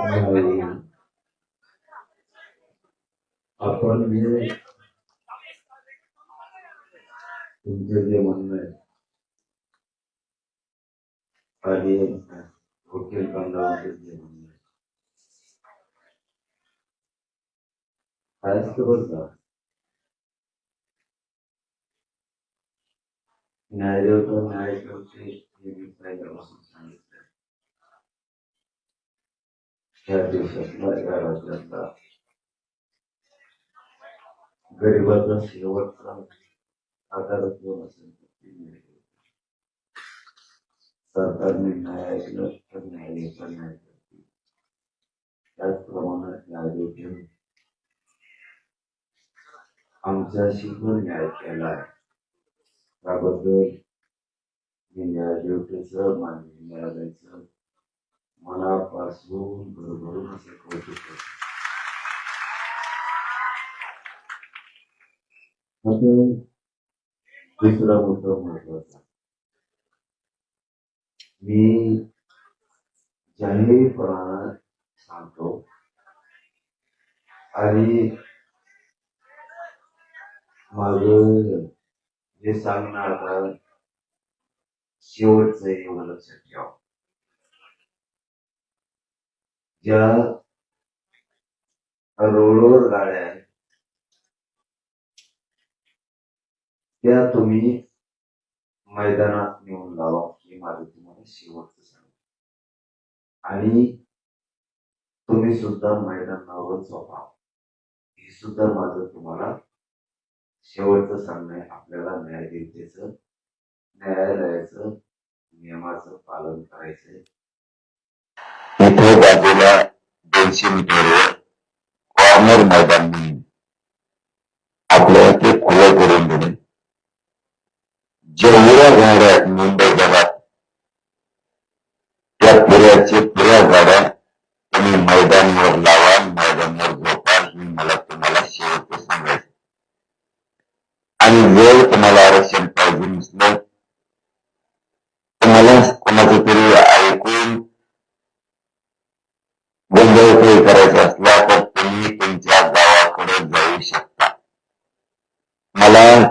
नाही. आपण जे तुमचं जे म्हणणं आहे आणि वकील बांधवांचं जे म्हणणं आहे काय असतं बरं का न्यायदेव तो न्याय करते हे मी पहिल्यापासून सांगितलं या दिवसातला या राज्यातला गरिबाचा शेवटचा आधारच कोण असेल सरकारने न्याय ऐकलं तर न्यायालयाचा न्याय करते त्याचप्रमाणे न्याय ठेवून आमच्याशी पण न्याय केला आहे त्याबद्दल मी न्यायदेवतेचं माननीय न्यायालयाचं मनापासून भरभरून असं कौतुक करतो दुसरा मुद्दा महत्त्वाचा. मी जाहीरपणानं सांगतो. आणि माझ जे सांगणार आता शेवटचं आहे एवढं लक्षात ठेवा. ज्या रोडवर गाड्या आहेत त्या तुम्ही मैदानात नेऊन लावा हे माझं तुम्हाला शेवटचं सांग आणि तुम्ही सुद्धा मैदानावरच झोपा. हे सुद्धा माझं तुम्हाला शेवटचं सांगणं आहे. आपल्याला न्यायदेवतेचं न्यायालयाचं नियमाचं पालन करायचंय. दोनशे मीटरवर कॉर्नर मैदान म्हणून आपल्याला ते खुलं करून देणे. जेवढ्या गाड्या मला माझ्या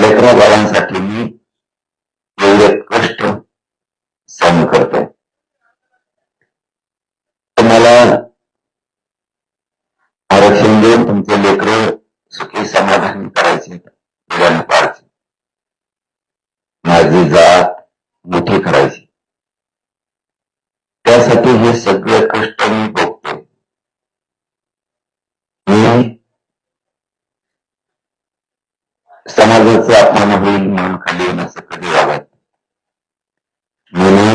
लेकरा बाळांसाठी मी एवढे कष्ट सहन करतोय. तुम्हाला आरक्षण देऊन तुमचे लेकर सुखी समाधान करायचे पाडायचे. माझी जात मोठी करायची. त्यासाठी हे सगळे होईल म्हणून खाली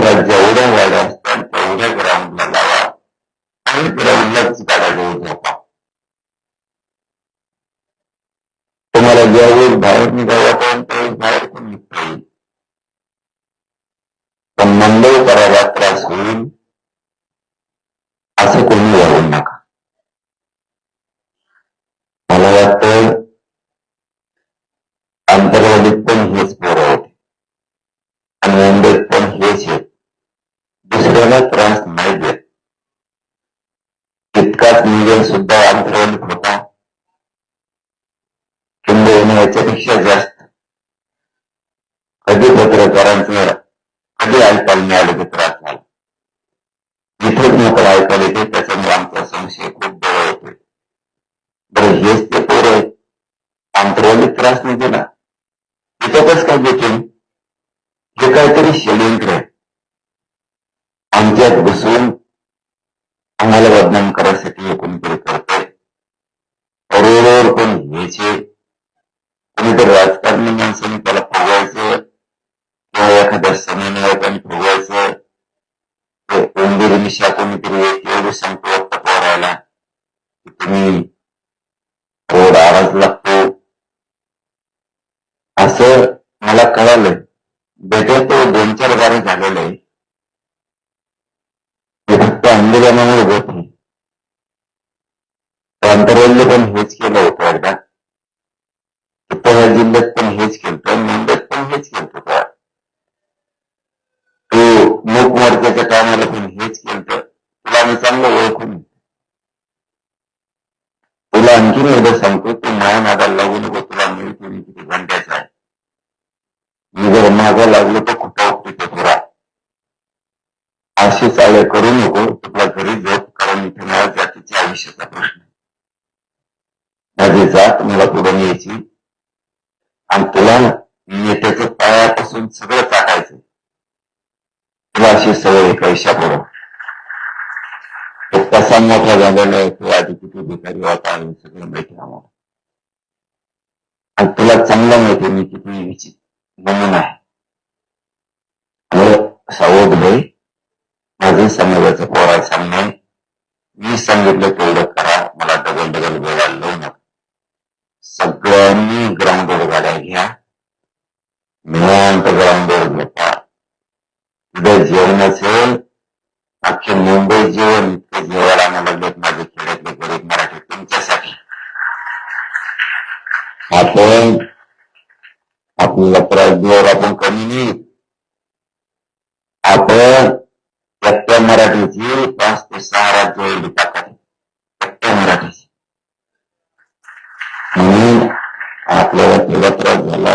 मुंबईभरात जेवढ्या गाड्या असतात तेवढ्या ग्राउंडला लावा आणि ग्राउंडलाच गाड्या घेऊन झोपा तुम्हाला ज्यावेळेस बाहेर निघावा वाटेल त्यावेळेस बाहेर पण निघता येईल. पण मुंबई करायला आम्हाला बदनाम करायसाठी हे कोणीतरी करते रोडवर कोण घ्यायचे कोणीतरी राजकारणी माणसाने जात मला पुढे न्यायची. आणि तुला नेत्याचं पायापासून सगळं टाकायचं तुला अशी सवय एका पैशा पुढं तो कसा मोठा झालेला तो आधी किती भिकारी होता आणि सगळं माहिती आम्हाला. आणि तुला चांगलं माहिती मी किती विचित नमुना आहे. सावध भाई माझं समाजाचं पोरा सांगणे मी सांगितलं तेवढं करा मला डबल डबल वेळा लावू नका सगळ्यांनी ग्राउंडवर गाड्या घ्या निवांत ग्राउंडवर घेता उद्या जेवणाचं अख्खे मुंबई जेवण इतकं जेवायला आणायला लागलेत माझे खेड्यातले गरीब मराठी तुमच्यासाठी आपण आपल्याला त्रास देवर आपण कमी नाही आपण एकट्या मराठीची पाच ते सहा राज्य एवढी ताकद आहे एकट्या मराठीची म्हणून आपल्याला तेवढा त्रास झाला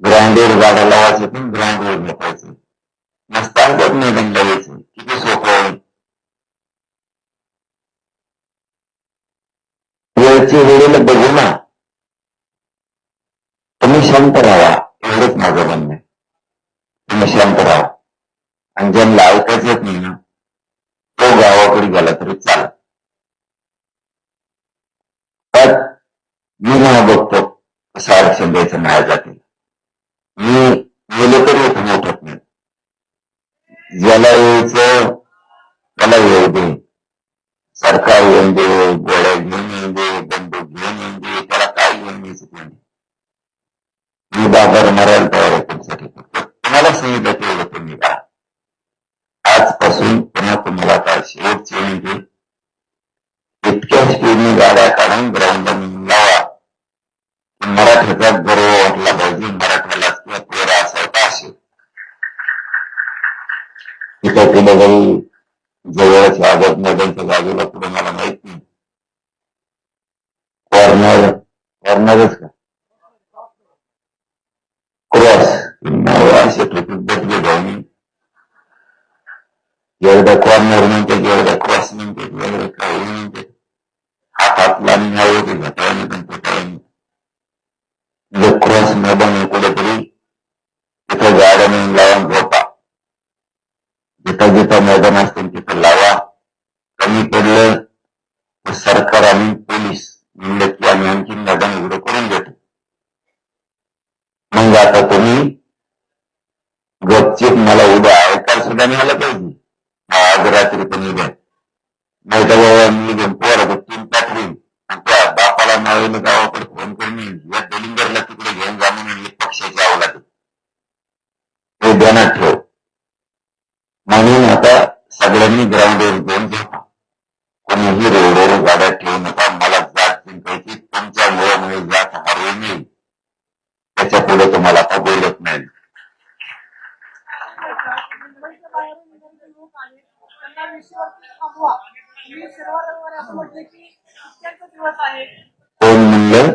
ग्राउंडवर गाड्या लावायचं पण ग्राउंडवर झोपायचं नसताना मैदान लावायचं किती सोपं आहे वेळची वेळेला बघू ना Yellow तिथं कुठं काही जवळच आझाद मैदानच्या बाजूला पुढे मला माहीत नाही. कॉर्नर कॉर्नरच का? क्रॉस. असे ट्रिपिक बदले भाऊनी. एवढ्या कॉर्नर म्हणते एवढ्या क्रॉस म्हणते एवढ्या काही म्हणते हातातला न्याय होते घटाय नाही पण काय नाही. क्रॉस मैदान कुठेतरी तिथं गाड्या नेऊन लावून झोपा जिथं गाड्या ठेवू नका मला जात जिंकायची तुमच्यामुळे मुळे जात हरवू नये त्याच्या पुढे तुम्हाला आता बोलत नाही. आहेत मी कोण म्हणलं?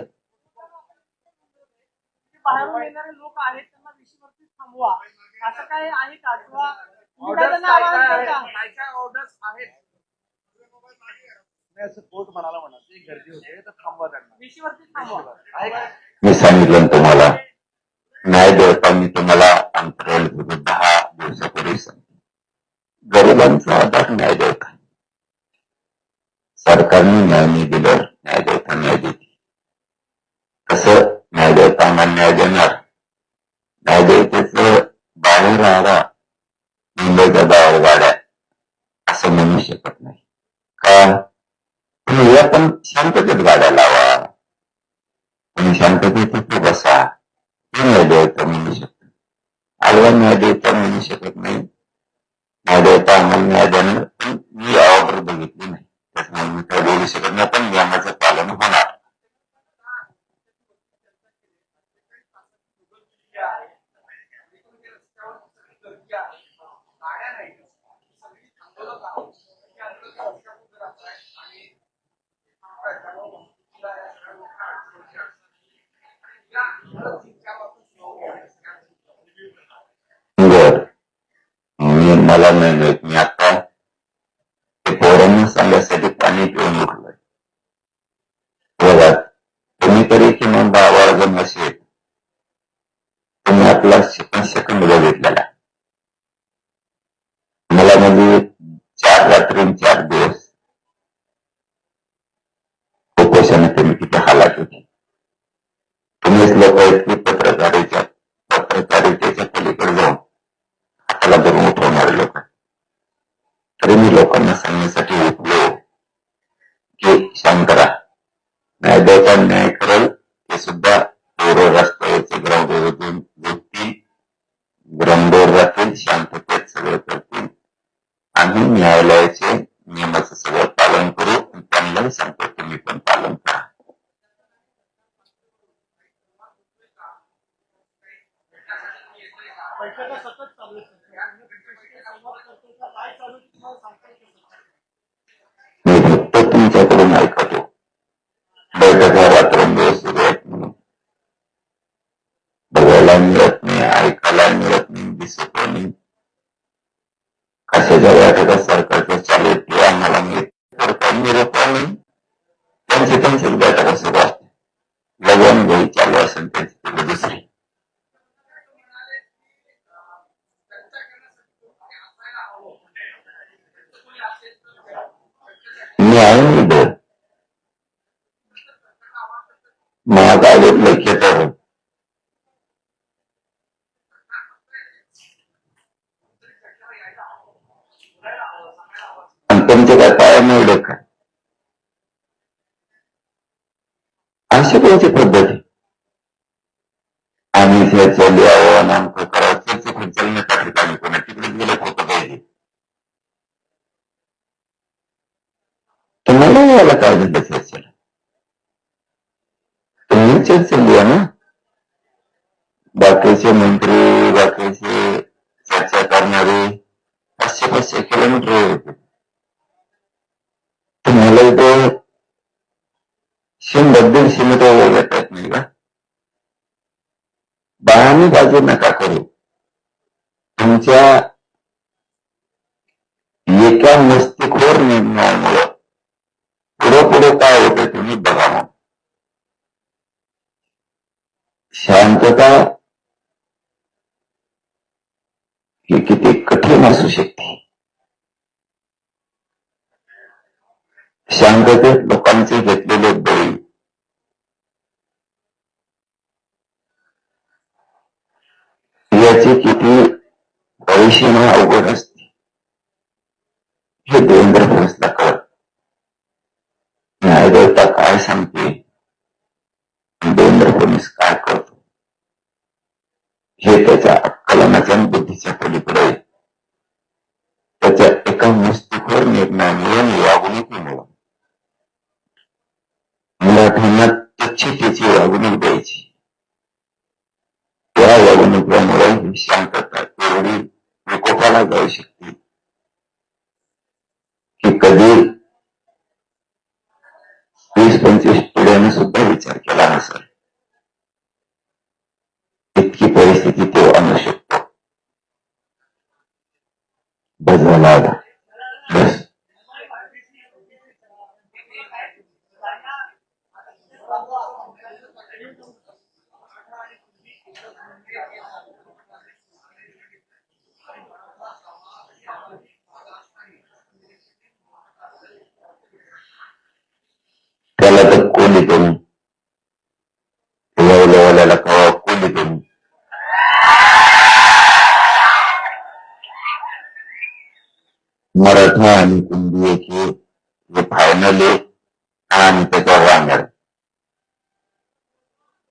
बाहेरून येणारे लोक आहेत त्यांना विषयावरती थांबवा. असं काय आहे का? किंवा करता? नाही असं कोर्ट म्हणाला म्हणा ते गर्दी होते तर थांबवा त्यांना. विषयावरती थांबवा. आहे का? मी सांगितलं ना तुम्हाला न्यायदेवतांनी तुम्हाला अंतराल विरुद्ध दहा दिवसापूर्वी सांगितलं. गरिबांचा आधार न्यायदेवता सरकारने न्याय नाही दिल्यावर न्यायदेवता न्याय देते कसं न्यायदेवतांना न्याय देणार? न्यायदेवतेचं बाहेर राहणार मुंबईच्या बाहेर गाड्या असं म्हणू शकत नाही. शांततेत गाड्या लावा. तुम्ही शांततेत तिथे बसा. हे देवता म्हणू शकतो. आडवा न्यायदेवता म्हणू शकत नाही. न्यायदेवता आम्हाला न्याय देणार पण मी ऑर्डर बघितली नाही. त्याच्यामुळे मी काय बोलू शकत नाही पण नियमाचं पालन होणार. बर मी मला नाही मिळत मी तुम्हीच पत्रकारिता पत्रकारितेच्या पत्रकारितेच्या पलीकडे जाऊन हाताला धरून उठवणारे लोक तरी मी लोकांना सांगण्यासाठी बैठका सतत चालू आहेत तुमच्याशी संवाद करतोय का? काय चालू आहे? तुम्हाला सांगता मी आहे मी तुम्हाला याला काय झालं चर्चेला तुम्ही चर्चा लिहा ना बाकीचे मंत्री बाकीचे चर्चा करणारे पाचशे पाचशे किलोमीटर होते तुम्हाला इथं शंभर दीडशे मीटर वर येत नाही का बाळाने बाजू नका करू तुमच्या एका मस्तिखोर निर्णयामुळं पुढे पुढे काय होते तुम्ही बघा मग शांतता ही किती कठीण असू शकते. शांततेत लोकांचे घेतलेले बळी. याची किती भविष्यमा अवघड असते. हे देवेंद्र फडणवीसला कळत. न्यायदेवता काय सांगते देवेंद्र फडणवीस काय करतो त्याच्या अक्कलनाच्या बुद्धीच्या पलीकडे त्याच्या एका मस्तूवर निर्णयामुळे वागणूक मिळाला मराठ्यांना तशी त्याची वागणूक द्यायची. त्या वागणुकीमुळे ही शांतता एवढी विकोपाला जाऊ शकते. की कधी वीस पंचवीस पिढ्याने सुद्धा विचार केला नसेल. बस झाला आता. बस त्याला तर कोणी करून एवढ्याला कवा कोणी करून मराठा आणि कुंडी याचे जे फायनल आहे आणि त्याच्यावर राहणार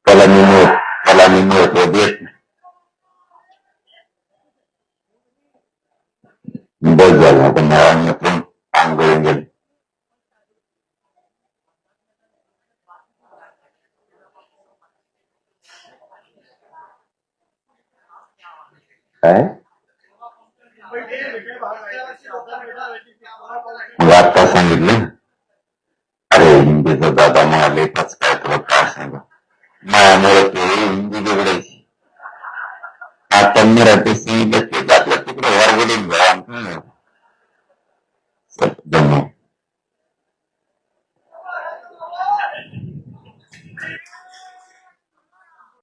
त्याला मी महत्त्व त्याला मी महत्त्व देत नाही बस झालं आता नळांना पण काम करून गेले काय मग आता सांगितलं ना. अरे हिंदीचा दादा म्हणाले पाच